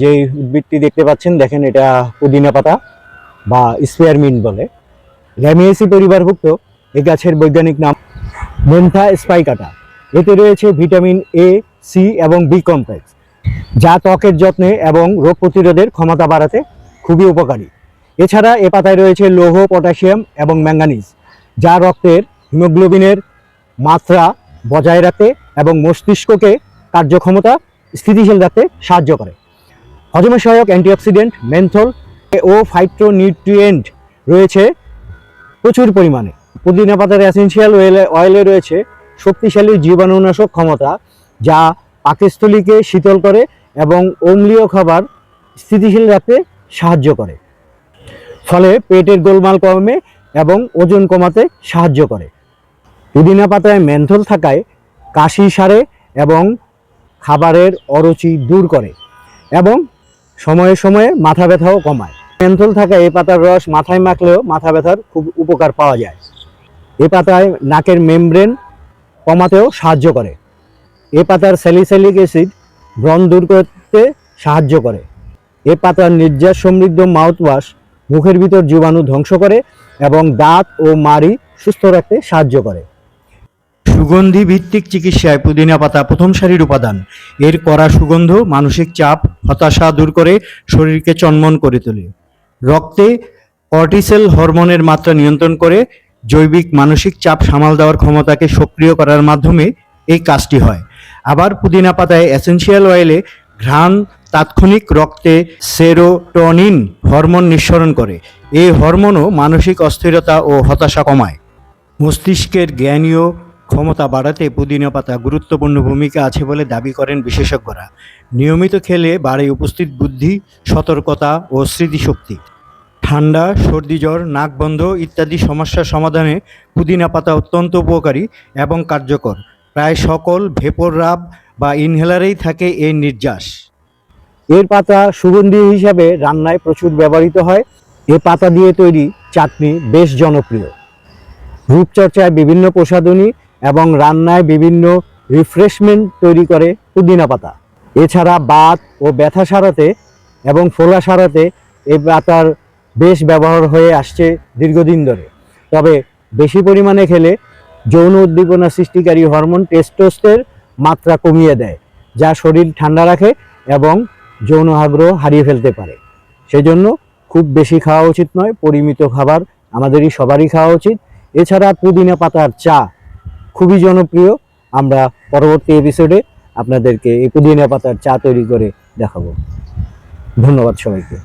যে উদ্ভিদটি দেখতে পাচ্ছেন, দেখেন এটা পুদিনা পাতা বা স্পেয়ারমিন্ট বলে। র্যামিয়েসি পরিবারভুক্ত, এই গাছের বৈজ্ঞানিক নাম মেন্থা স্পাইকাটা। এতে রয়েছে ভিটামিন এ সি এবং বি কমপ্লেক্স যা ত্বকের যত্নে এবং রোগ প্রতিরোধের ক্ষমতা বাড়াতে খুবই উপকারী। এছাড়া এ পাতায় রয়েছে লৌহ, পটাশিয়াম এবং ম্যাঙ্গানিজ, যা রক্তের হিমোগ্লোবিনের মাত্রা বজায় রাখতে এবং মস্তিষ্ককে কার্যক্ষমতা স্থিতিশীল রাখতে সাহায্য করে। হজমের সহায়ক অ্যান্টিঅক্সিডেন্ট মেন্থল ও ফাইট্রোনিউট্রিয়েন্ট রয়েছে প্রচুর পরিমাণে। পুদিনা পাতার অ্যাসেন্সিয়াল অয়েলে অয়েলে রয়েছে শক্তিশালী জীবাণুনাশক ক্ষমতা যা পাকস্থলীকে শীতল করে এবং অম্লীয় খাবার স্থিতিশীল রাখতে সাহায্য করে। ফলে পেটের গোলমাল কমে এবং ওজন কমাতে সাহায্য করে। পুদিনা পাতায় মেন্থল থাকায় কাশি সারে এবং খাবারের অরুচি দূর করে এবং সময়ে সময়ে মাথা ব্যথাও কমায়। মেন্থল থাকা এই পাতার রস মাথায় মাখলেও মাথা ব্যথার খুব উপকার পাওয়া যায়। এ পাতায় নাকের মেমব্রেন কমাতেও সাহায্য করে। এ পাতার স্যালিস্যালিক অ্যাসিড ব্রণ দূর করতে সাহায্য করে। এ পাতার নির্যাস সমৃদ্ধ মাউথওয়াশ মুখের ভিতর জীবাণু ধ্বংস করে এবং দাঁত ও মাড়ি সুস্থ রাখতে সাহায্য করে। সুগন্ধি ভিত্তিক চিকিৎসায় পুদিনা পাতা প্রথম সারির উপাদান। এর কড়া সুগন্ধ মানসিক চাপ, হতাশা দূর করে শরীরকে চনমন করে তোলে। রক্তে কর্টিসেল হরমোনের মাত্রা নিয়ন্ত্রণ করে জৈবিক মানসিক চাপ সামাল দেওয়ার ক্ষমতাকে সক্রিয় করার মাধ্যমে এই কাজটি হয়। আবার পুদিনা পাতায় এসেনশিয়াল অয়েলে ঘ্রাণ তাৎক্ষণিক রক্তে সেরোটনিন হরমোন নিঃসরণ করে। এই হরমোনও মানসিক অস্থিরতা ও হতাশা কমায়। মস্তিষ্কের জ্ঞানীয় ক্ষমতা বাড়াতে পুদিনা পাতা গুরুত্বপূর্ণ ভূমিকা আছে বলে দাবি করেন বিশেষজ্ঞরা। নিয়মিত খেলে বাড়ে উপস্থিত বুদ্ধি, সতর্কতা ও স্মৃতিশক্তি। ঠান্ডা, সর্দি জ্বর, নাক বন্ধ ইত্যাদি সমস্যার সমাধানে পুদিনা পাতা অত্যন্ত উপকারী এবং কার্যকর। প্রায় সকল ভেপর রাব বা ইনহেলারেই থাকে এই নির্যাস। এর পাতা সুগন্ধি হিসাবে রান্নায় প্রচুর ব্যবহৃত হয়। এ পাতা দিয়ে তৈরি চাটনি বেশ জনপ্রিয়। রূপচর্চায় বিভিন্ন প্রসাধনী এবং রান্নায় বিভিন্ন রিফ্রেশমেন্ট তৈরি করে পুদিনা পাতা। এছাড়া বাত ও ব্যথা সারাতে এবং ফোলা সারাতে এই পাতার বেশ ব্যবহার হয়ে আসছে দীর্ঘদিন ধরে। তবে বেশি পরিমাণে খেলে যৌন উদ্দীপনা সৃষ্টিকারী হরমোন টেস্টোস্টের মাত্রা কমিয়ে দেয়, যা শরীর ঠান্ডা রাখে এবং যৌন আগ্রহ হারিয়ে ফেলতে পারে। সেজন্য খুব বেশি খাওয়া উচিত নয়, পরিমিত খাবার আমাদেরই সবারই খাওয়া উচিত। এছাড়া পুদিনা পাতার চা খুবই জনপ্রিয়। আমরা পরবর্তী এপিসোডে আপনাদেরকে এই পুদিনা পাতার চা তৈরি করে দেখাবো। ধন্যবাদ সবাইকে।